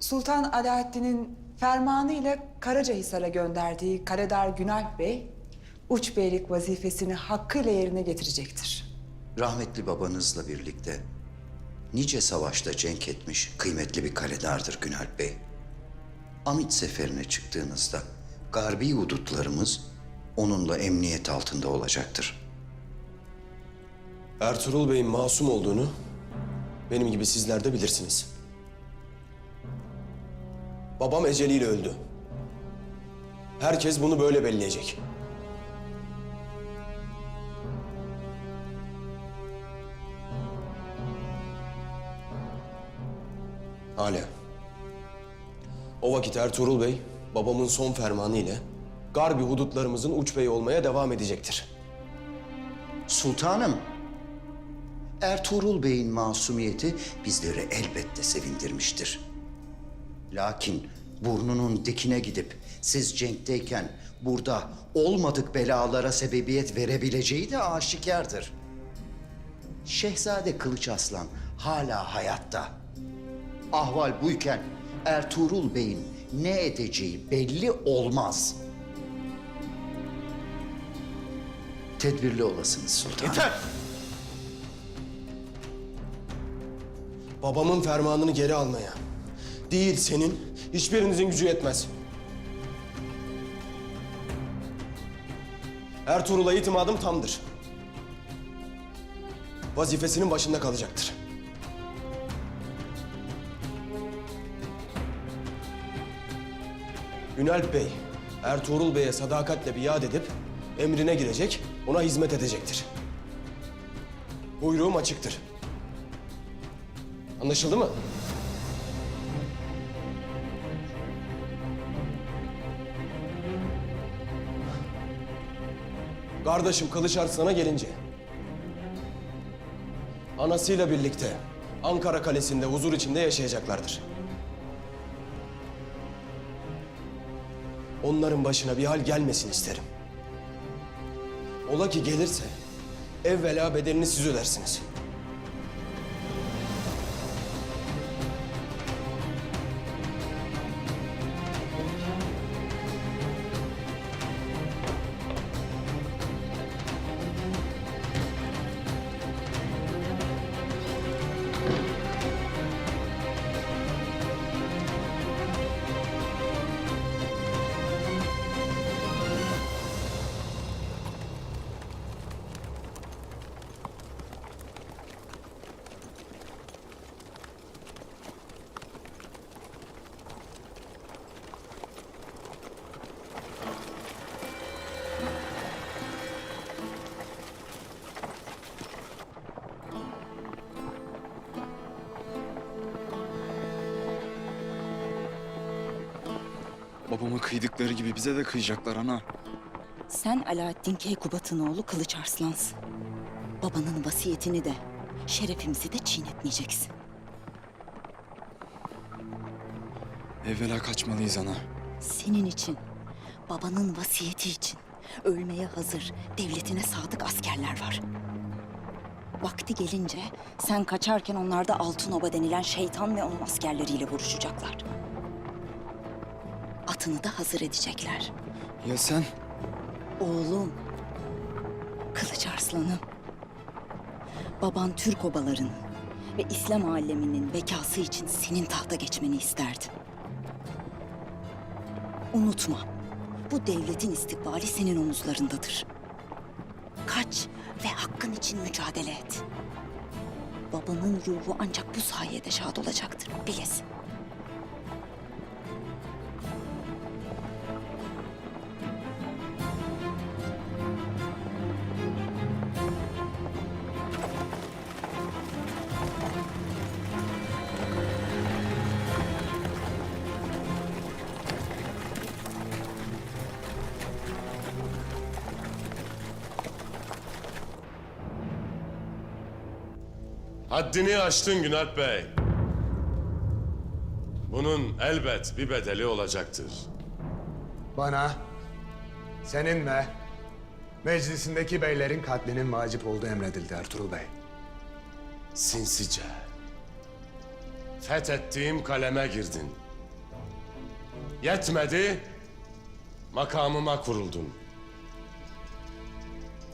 Sultan Alaaddin'in fermanı ile Karacahisar'a gönderdiği Kaledar Günalp Bey, uç beylik vazifesini hakkıyla yerine getirecektir. Rahmetli babanızla birlikte nice savaşta cenk etmiş kıymetli bir kaledardır Günalp Bey. Amit seferine çıktığınızda garbi hudutlarımız onunla emniyet altında olacaktır. Ertuğrul Bey'in masum olduğunu benim gibi sizler de bilirsiniz. Babam eceliyle öldü. Herkes bunu böyle belleyecek. Hala. O vakit Ertuğrul Bey, babamın son fermanı ile Garbi hudutlarımızın uç beyi olmaya devam edecektir. Sultanım, Ertuğrul Bey'in masumiyeti bizleri elbette sevindirmiştir. Lakin burnunun dikine gidip siz cenkteyken burada olmadık belalara sebebiyet verebileceği de aşikardır. Şehzade Kılıç Aslan hala hayatta. Ahval buyken Ertuğrul Bey'in ne edeceği belli olmaz. Tedbirli olasınız sultanım. Babamın fermanını geri almaya. Değil senin, hiçbirinizin gücü yetmez. Ertuğrul'a itimadım tamdır. Vazifesinin başında kalacaktır. Ünalp Bey, Ertuğrul Bey'e sadakatle biat edip emrine girecek, ona hizmet edecektir. Buyruğum açıktır. Anlaşıldı mı? Kardeşim Kılıç Arslan'a gelince... ...anasıyla birlikte Ankara Kalesi'nde huzur içinde yaşayacaklardır. Onların başına bir hal gelmesin isterim. Ola ki gelirse evvela bedelini siz ödersiniz. Babama kıydıkları gibi bize de kıyacaklar ana. Sen Alaaddin Keykubat'ın oğlu Kılıç Arslansın. Babanın vasiyetini de, şerefimizi de çiğnetmeyeceksin. Evvela kaçmalıyız ana. Senin için, babanın vasiyeti için ölmeye hazır, devletine sadık askerler var. Vakti gelince sen kaçarken onlar da Altınoba denilen şeytan ve onun askerleriyle vuruşacaklar. Atını da hazır edecekler. Ya sen? Oğlum, Kılıç Arslan'ım. Baban Türk obalarının ve İslam aleminin bekası için senin tahta geçmeni isterdi. Unutma, bu devletin istikbali senin omuzlarındadır. Kaç ve hakkın için mücadele et. Babanın ruhu ancak bu sayede şad olacaktır, bilesin. Haddini aştın Günalp Bey. Bunun elbet bir bedeli olacaktır. Bana, senin ve meclisindeki beylerin katlinin vacip olduğu emredildi Ertuğrul Bey. Sinsice. Fethettiğim kaleme girdin. Yetmedi, makamıma kuruldun.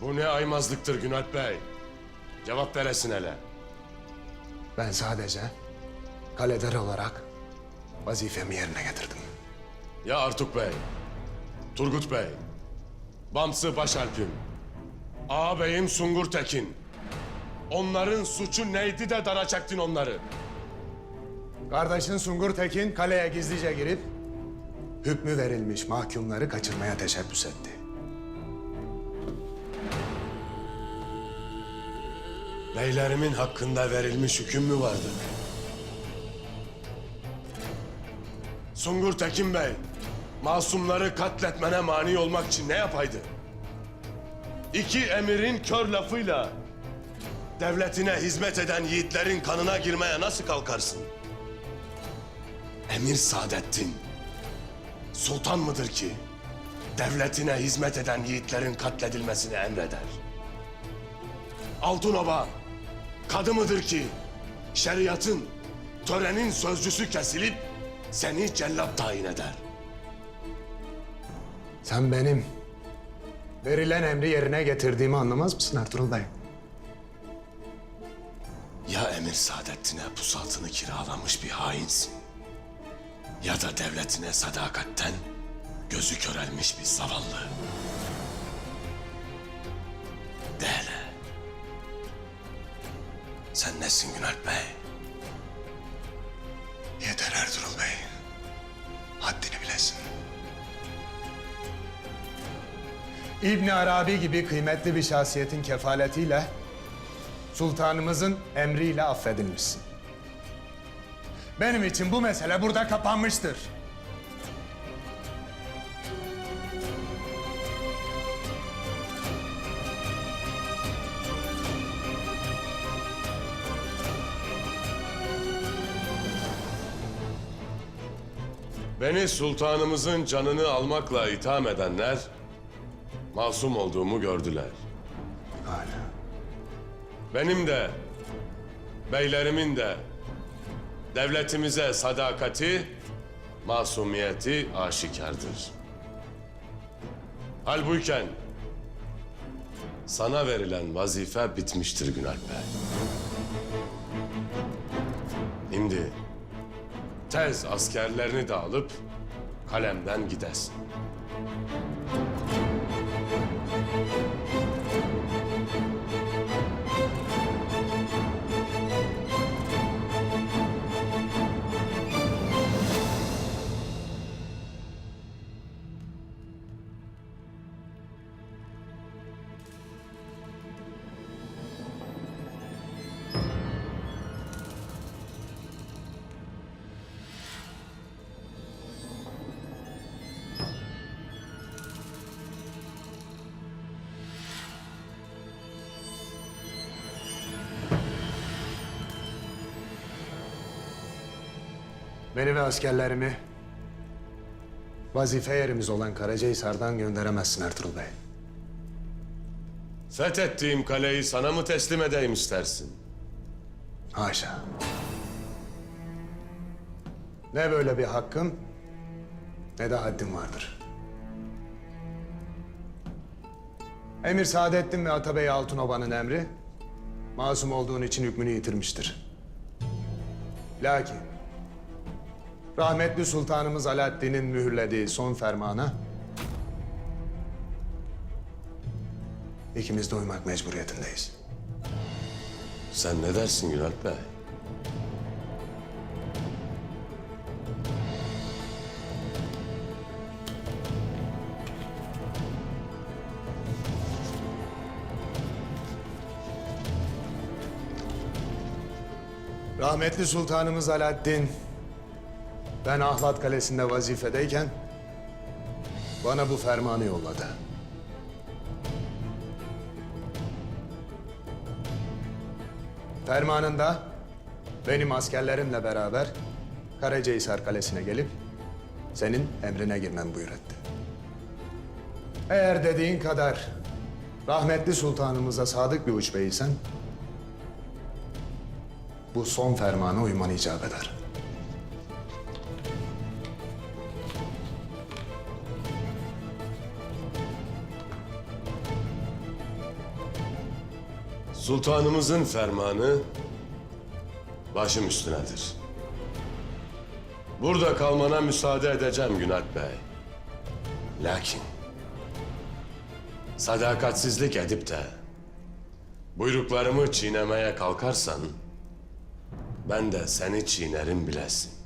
Bu ne aymazlıktır Günalp Bey? Cevap veresin hele. Ben sadece kaleder olarak vazifemi yerine getirdim. Ya Artuk Bey, Turgut Bey, Bamsı Başalp'im, ağabeyim Sungur Tekin. Onların suçu neydi de dara çektin onları? Kardeşin Sungur Tekin kaleye gizlice girip hükmü verilmiş mahkumları kaçırmaya teşebbüs etti. Beylerimin hakkında verilmiş hüküm mü vardı? Sungur Tekin Bey, masumları katletmene mani olmak için ne yapaydı? İki emirin kör lafıyla devletine hizmet eden yiğitlerin kanına girmeye nasıl kalkarsın? Emir Saadettin, sultan mıdır ki devletine hizmet eden yiğitlerin katledilmesini emreder? Altınoba kadı mıdır ki şeriatın, törenin sözcüsü kesilip seni cellat tayin eder? Sen benim verilen emri yerine getirdiğimi anlamaz mısın Ertuğrul Bey? Ya Emir Saadettin'e pusatını kiralamış bir hainsin. Ya da devletine sadakatten gözü körelmiş bir zavallı. Sen nesin Günalp Bey? Yeter Ertuğrul Bey. Haddini bilesin. İbn Arabi gibi kıymetli bir şahsiyetin kefaletiyle sultanımızın emriyle affedilmişsin. Benim için bu mesele burada kapanmıştır. Beni sultanımızın canını almakla itham edenler masum olduğumu gördüler. Hala. Benim de, beylerimin de devletimize sadakati, masumiyeti aşikardır. Halbuyken sana verilen vazife bitmiştir Günalp Bey. Şimdi tez askerlerini de alıp kalemden gidesin. Beni ve askerlerimi vazife yerimiz olan Karacahisar'dan gönderemezsin Ertuğrul Bey. Fethettiğim kaleyi sana mı teslim edeyim istersin? Haşa. Ne böyle bir hakkım ne de haddim vardır. Emir Saadettin ve Atabey Altınoba'nın emri masum olduğun için hükmünü yitirmiştir. Lakin rahmetli sultanımız Alaaddin'in mühürlediği son fermana ikimiz de uymak mecburiyetindeyiz. Sen ne dersin Günalp Bey? Rahmetli Sultanımız Alaaddin, ben Ahlat Kalesi'nde vazifedeyken bana bu fermanı yolladı. Fermanında benim askerlerimle beraber Karacahisar Kalesi'ne gelip senin emrine girmem buyur etti. Eğer dediğin kadar rahmetli sultanımıza sadık bir uç beysen bu son fermana uyman icap eder. Sultanımızın fermanı başım üstünedir. Burada kalmana müsaade edeceğim Günalp Bey. Lakin sadakatsizlik edip de buyruklarımı çiğnemeye kalkarsan ben de seni çiğnerim bilesin.